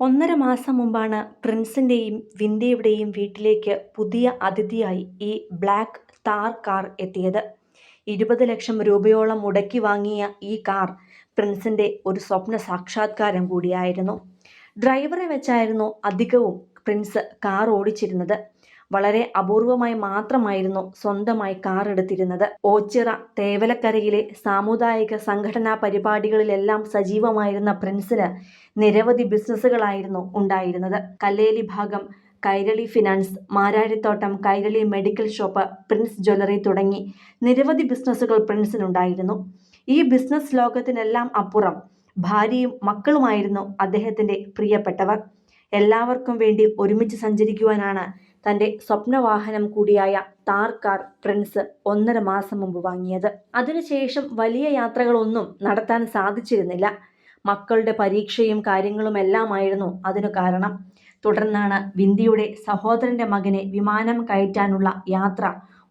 ഒന്നര മാസം മുമ്പാണ് പ്രിൻസിന്റെയും വിന്ധ്യയുടെയും വീട്ടിലേക്ക് പുതിയ അതിഥിയായി ഈ ബ്ലാക്ക് താർ കാർ എത്തിയത്. ഇരുപത് ലക്ഷം രൂപയോളം മുടക്കി വാങ്ങിയ ഈ കാർ പ്രിൻസിന്റെ ഒരു സ്വപ്ന സാക്ഷാത്കാരം കൂടിയായിരുന്നു. ഡ്രൈവറെ വെച്ചായിരുന്നു അധികവും പ്രിൻസ് കാർ ഓടിച്ചിരുന്നത്. വളരെ അപൂർവമായി മാത്രമായിരുന്നു സ്വന്തമായി കാർ എടുത്തിരുന്നത്. ഓച്ചിറ തേവലക്കരയിലെ സാമുദായിക സംഘടനാ പരിപാടികളിലെല്ലാം സജീവമായിരുന്ന പ്രിൻസിന് നിരവധി ബിസിനസ്സുകളായിരുന്നു ഉണ്ടായിരുന്നത്. കല്ലേലി ഭാഗം Kairali finance Mararithottam Kairali medical shop prince jewellery തുടങ്ങി നിരവധി ബിസിനസ്സുകൾ പ്രിൻസിനുണ്ടായിരുന്നു. ഈ ബിസിനസ് ലോകത്തിനെല്ലാം അപ്പുറം ഭാര്യയും മക്കളുമായിരുന്നു അദ്ദേഹത്തിന്റെ പ്രിയപ്പെട്ടവർ. എല്ലാവർക്കും വേണ്ടി ഒരുമിച്ച് സഞ്ചരിക്കുവാനാണ് തന്റെ സ്വപ്നവാഹനം കൂടിയായ താർ കാർ പ്രിൻസ് ഒന്നര മാസം മുമ്പ് വാങ്ങിയത്. അതിനുശേഷം വലിയ യാത്രകളൊന്നും നടത്താൻ സാധിച്ചിരുന്നില്ല. മക്കളുടെ പരീക്ഷയും കാര്യങ്ങളുമെല്ലാമായിരുന്നു അതിനു കാരണം. തുടർന്നാണ് വിന്ധ്യയുടെ സഹോദരന്റെ മകനെ വിമാനം കയറ്റാനുള്ള യാത്ര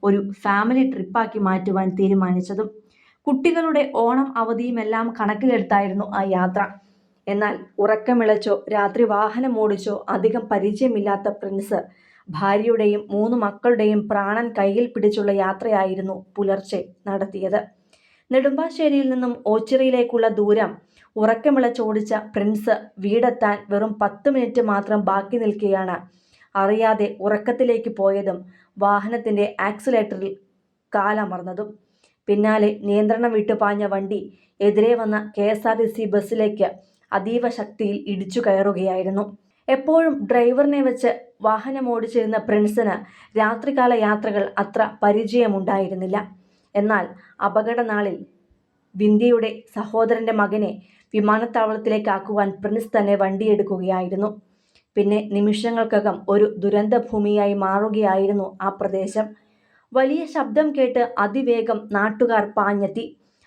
ഒരു ഫാമിലി ട്രിപ്പാക്കി മാറ്റുവാൻ തീരുമാനിച്ചതും കുട്ടികളുടെ ഓണം അവധിയുമെല്ലാം കണക്കിലെടുത്തായിരുന്നു ആ യാത്ര. എന്നാൽ ഉറക്കമിളച്ചോ രാത്രി വാഹനം ഓടിച്ചോ അധികം പരിചയമില്ലാത്ത പ്രിൻസ് ഭാര്യയുടെയും മൂന്ന് മക്കളുടെയും പ്രാണൻ കയ്യിൽ പിടിച്ചുള്ള യാത്രയായിരുന്നു പുലർച്ചെ നടത്തിയത്. നെടുമ്പാശ്ശേരിയിൽ നിന്നും ഓച്ചിറയിലേക്കുള്ള ദൂരം ഉറക്കമിളച്ചോടിച്ച പ്രിൻസ് വീടെത്താൻ വെറും പത്ത് മിനിറ്റ് മാത്രം ബാക്കി നിൽക്കുകയാണ് അറിയാതെ ഉറക്കത്തിലേക്ക് പോയതും വാഹനത്തിന്റെ ആക്സിലേറ്ററിൽ കാലമർന്നതും പിന്നാലെ നിയന്ത്രണം വിട്ടു പാഞ്ഞ വണ്ടി എതിരെ വന്ന K S R T C ബസ്സിലേക്ക് അതീവ ശക്തിയിൽ ഇടിച്ചു കയറുകയായിരുന്നു. എപ്പോഴും ഡ്രൈവറിനെ വെച്ച് വാഹനം ഓടിച്ചിരുന്ന പ്രിൻസിന് രാത്രികാല യാത്രകൾ അത്ര പരിചയമുണ്ടായിരുന്നില്ല. എന്നാൽ അപകടനാളിൽ വിന്ധ്യയുടെ സഹോദരന്റെ മകനെ വിമാനത്താവളത്തിലേക്കാക്കുവാൻ പ്രിൻസ് തന്നെ വണ്ടിയെടുക്കുകയായിരുന്നു. പിന്നെ നിമിഷങ്ങൾക്കകം ഒരു ദുരന്തഭൂമിയായി മാറുകയായിരുന്നു ആ പ്രദേശം. വലിയ ശബ്ദം കേട്ട് അതിവേഗം നാട്ടുകാർ പാഞ്ഞെത്തി.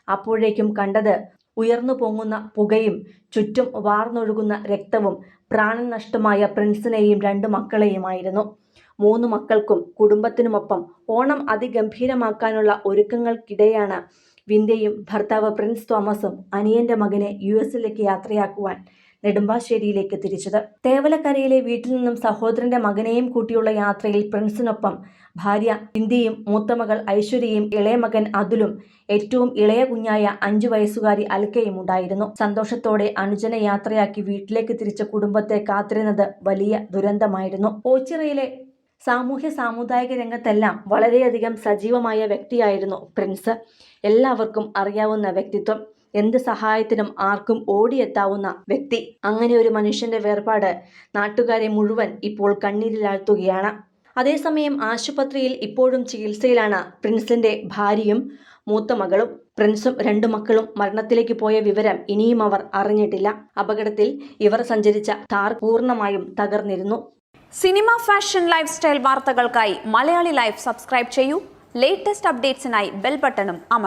അപ്പോഴേക്കും കണ്ടത് ഉയർന്നു പൊങ്ങുന്ന പുകയും ചുറ്റും വാർന്നൊഴുകുന്ന രക്തവും പ്രാണൻ നഷ്ടമായ പ്രിൻസിനെയും രണ്ട് മക്കളെയുമായിരുന്നു. മൂന്ന് മക്കൾക്കും കുടുംബത്തിനുമൊപ്പം ഓണം അതിഗംഭീരമാക്കാനുള്ള ഒരുക്കങ്ങൾക്കിടെയാണ് വിന്ധ്യയും ഭർത്താവ് പ്രിൻസ് തോമസും അനിയന്റെ മകനെ യു എസിലേക്ക് യാത്രയാക്കുവാൻ നെടുമ്പാശ്ശേരിയിലേക്ക് തിരിച്ചത്. തേവലക്കരയിലെ വീട്ടിൽ നിന്നും സഹോദരന്റെ മകനെയും കൂട്ടിയുള്ള യാത്രയിൽ പ്രിൻസിനൊപ്പം ഭാര്യ ഇന്ത്യയും മൂത്തമകൾ ഐശ്വര്യയും ഇളയ മകൻ അതുലും ഏറ്റവും ഇളയ കുഞ്ഞായ അഞ്ചു വയസ്സുകാരി അൽക്കയും ഉണ്ടായിരുന്നു. സന്തോഷത്തോടെ അനുജനെ യാത്രയാക്കി വീട്ടിലേക്ക് തിരിച്ച കുടുംബത്തെ കാത്തിരുന്നത് വലിയ ദുരന്തമായിരുന്നു. ഓച്ചിറയിലെ സാമൂഹ്യ സാമുദായിക രംഗത്തെല്ലാം വളരെയധികം സജീവമായ വ്യക്തിയായിരുന്നു പ്രിൻസ്. എല്ലാവർക്കും അറിയാവുന്ന വ്യക്തിത്വം. എന്ത് സഹായത്തിനും ആർക്കും ഓടിയെത്താവുന്ന വ്യക്തി. അങ്ങനെ ഒരു മനുഷ്യന്റെ വേർപാട് നാട്ടുകാരെ മുഴുവൻ ഇപ്പോൾ കണ്ണീരിലാഴ്ത്തുകയാണ്. അതേസമയം ആശുപത്രിയിൽ ഇപ്പോഴും ചികിത്സയിലാണ് പ്രിൻസിന്റെ ഭാര്യയും മൂത്ത മകളും. പ്രിൻസും രണ്ടു മക്കളും മരണത്തിലേക്ക് പോയ വിവരം ഇനിയും അവർ അറിഞ്ഞിട്ടില്ല. അപകടത്തിൽ ഇവർ സഞ്ചരിച്ച താർ പൂർണമായും തകർന്നിരുന്നു. സിനിമ ഫാഷൻ ലൈഫ് സ്റ്റൈൽ വാർത്തകൾക്കായി മലയാളി ലൈഫ് സബ്സ്ക്രൈബ് ചെയ്യൂ. ലേറ്റസ്റ്റ് അപ്ഡേറ്റ്സിനായി ബെൽ ബട്ടണും അമർ